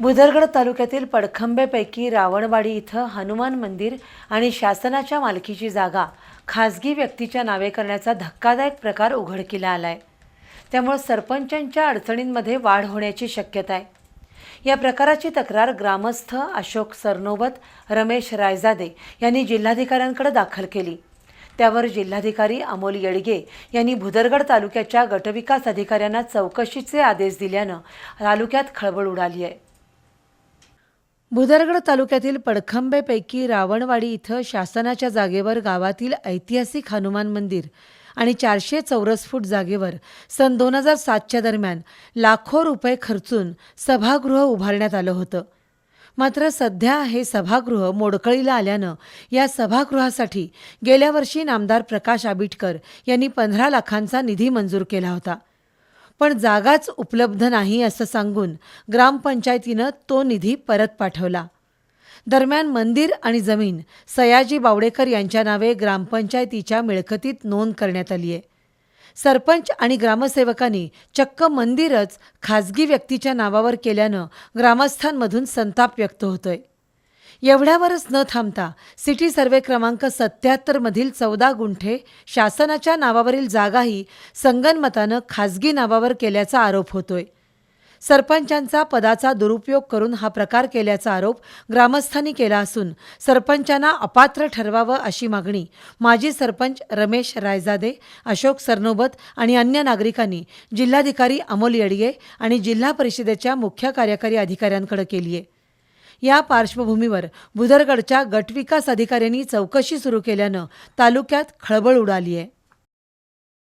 भुदरगड तालुक्यातील पडखंबेपैकी रावणवाडी इथं हनुमान मंदिर आणि शासनाच्या मालकीची जागा खासगी व्यक्तीच्या नावे करण्याचा धक्कादायक प्रकार उघडकीला आलाय. त्यामुळे सरपंचांच्या अडचणींमध्ये वाढ होण्याची शक्यता आहे. या प्रकाराची तक्रार ग्रामस्थ अशोक सरनोबत रमेश रायजादे यांनी जिल्हाधिकाऱ्यांकडे दाखल केली. त्यावर जिल्हाधिकारी अमोल येडगे यांनी भुदरगड तालुक्याच्या गटविकास अधिकाऱ्यांना चौकशीचे आदेश दिल्यानं तालुक्यात खळबळ उडाली आहे. भुदरगड तालुक्यातील पडखंबेपैकी रावणवाडी इथं शासनाच्या जागेवर गावातील ऐतिहासिक हनुमान मंदिर आणि चारशे चौरस फूट जागेवर सन दोन हजार सातच्या दरम्यान लाखो रुपये खर्चून सभागृह उभारण्यात आलं होतं. मात्र सध्या हे सभागृह मोडकळीला आल्यानं या सभागृहासाठी गेल्या वर्षी नामदार प्रकाश आबिटकर यांनी पंधरा लाखांचा निधी मंजूर केला होता. पण जागाच उपलब्ध नाही असं सांगून ग्रामपंचायतीनं तो निधी परत पाठवला. दरम्यान मंदिर आणि जमीन सयाजी बावडेकर यांच्या नावे ग्रामपंचायतीच्या मिळकतीत नोंद करण्यात आली आहे. सरपंच आणि ग्रामसेवकांनी चक्क मंदिरच खाजगी व्यक्तीच्या नावावर केल्यानं ग्रामस्थांमधून संताप व्यक्त होतोय. एवढ्यावरच न थांबता सिटी सर्वे क्रमांक सत्याहत्तरमधील चौदा गुंठे शासनाच्या नावावरील जागाही संगनमतानं खाजगी नावावर केल्याचा आरोप होतोय. सरपंचांचा पदाचा दुरुपयोग करून हा प्रकार केल्याचा आरोप ग्रामस्थांनी केला असून सरपंचांना अपात्र ठरवावं अशी मागणी माजी सरपंच रमेश रायजादे अशोक सरनोबत आणि अन्य नागरिकांनी जिल्हाधिकारी अमोल येडगे आणि जिल्हा परिषदेच्या मुख्य कार्यकारी अधिकाऱ्यांकडे केली आहे या पार्श्वभूमीवर भुदरगडच्या गटविकास अधिकाऱ्यांनी चौकशी सुरू केल्यानं तालुक्यात खळबळ उडाली आहे